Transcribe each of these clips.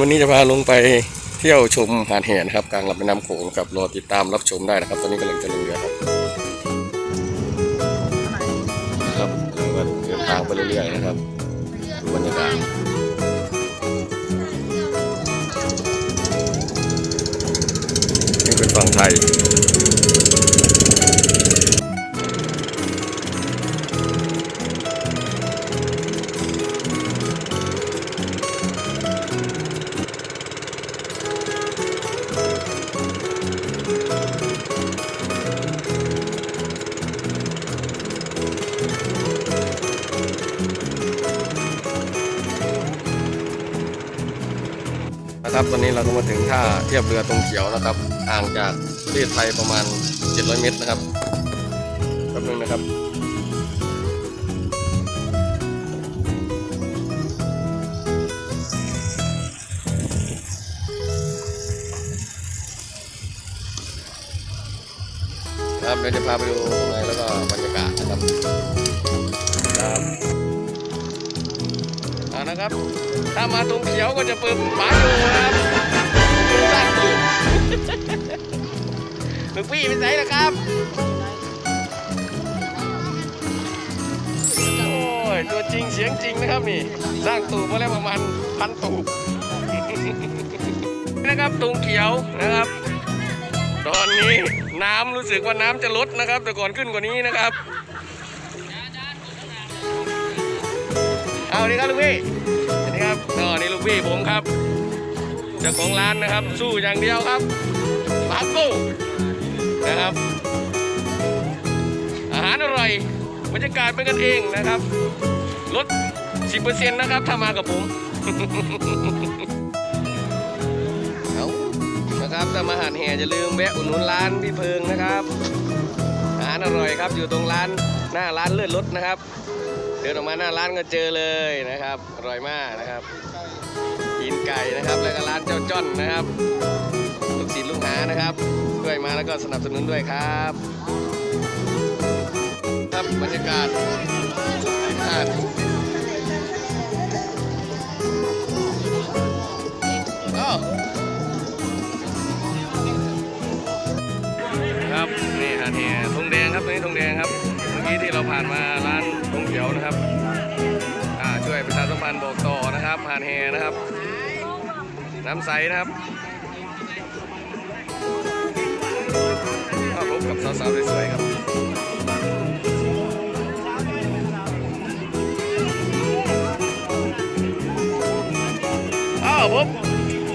วันนี้จะพาลงไปเที่ยวชมหาดแห่นะครับกลางลำน้ำโขงครับรอติดตามรับชมได้นะครับ ตอนนี้กำลังจะลงเรือครับนะครับเราก็เดินทางไปเรื่อยๆนะครับดูบรรยากาศนี่เป็นฝั่งไทย นะครับตอนนี้เราก็มาถึงท่าเทียบเรือตรงเขียวนะครับห่างจากประเทศไทยประมาณ 700 เมตรนะครับแป๊บนึงนะครับครับเดี๋ยวจะพาไปดูข้างในแล้วก็บรรยากาศนะครับ นะครับ ถ้ามาตรงเขียวก็จะเปิดฝาอยู่นะครับสร้างอยู่ลูกพี่ไปไหนล่ะครับ โอ้ย ตัวจริงเสียงจริงนะครับนี่ สร้างตูบมาแล้วประมาณพันตูบนะครับตุงเขียวนะครับ ตอนนี้น้ำรู้สึกว่าน้ำจะลดนะครับ แต่ก่อนขึ้นกว่านี้นะครับ เอาดีครับลูกพี่สวัสดีครับอ๋อนี่ลูกพี่ผมครับเจ้าของร้านนะครับ สู้อย่างเดียวครับปาโก้นะครับ อาหารอร่อยบรรยากาศเป็นกันเองนะครับลด 10%นะครับถ้ามากับผมเอานะครับถ้ามาหาดแห่จะลืมแวะอุดหนุนร้านพี่เพิงนะครับานอร่อยครับ อยู่ตรงร้านหน้าร้านเลือดรถนะครับ เดินออกมาหน้าร้านก็เจอเลยนะครับ อร่อยมากนะครับกินไก่นะครับ แล้วก็ร้านเจ้าจ้อนนะครับ ลูกศิษย์ลูกหานะครับช่วยมาแล้วก็สนับสนุนด้วยครับ ครับบรรยากาศอ่าน ตรงนี้ธงแดงครับ เมื่อกี้ที่เราผ่านมาร้านธงเขียวนะครับช่วยประชาสัมพันธ์บอกต่อนะครับ ผ่านแฮนะครับ น้ำใสนะครับก็พบกับสาวๆสวยๆครับอ้าวผม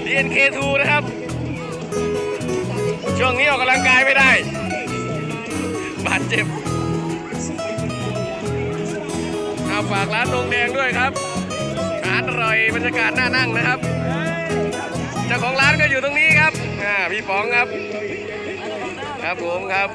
DNK2 นะครับ ช่วงนี้ออกกำลังกายไม่ได้ บาดเจ็บเอาฝากร้านนงแดงด้วยครับอาหารอร่อยบรรยากาศน่านั่งนะครับ เจ้าของร้านก็อยู่ตรงนี้ครับอ่าพี่ป๋องครับ ครับผมครับ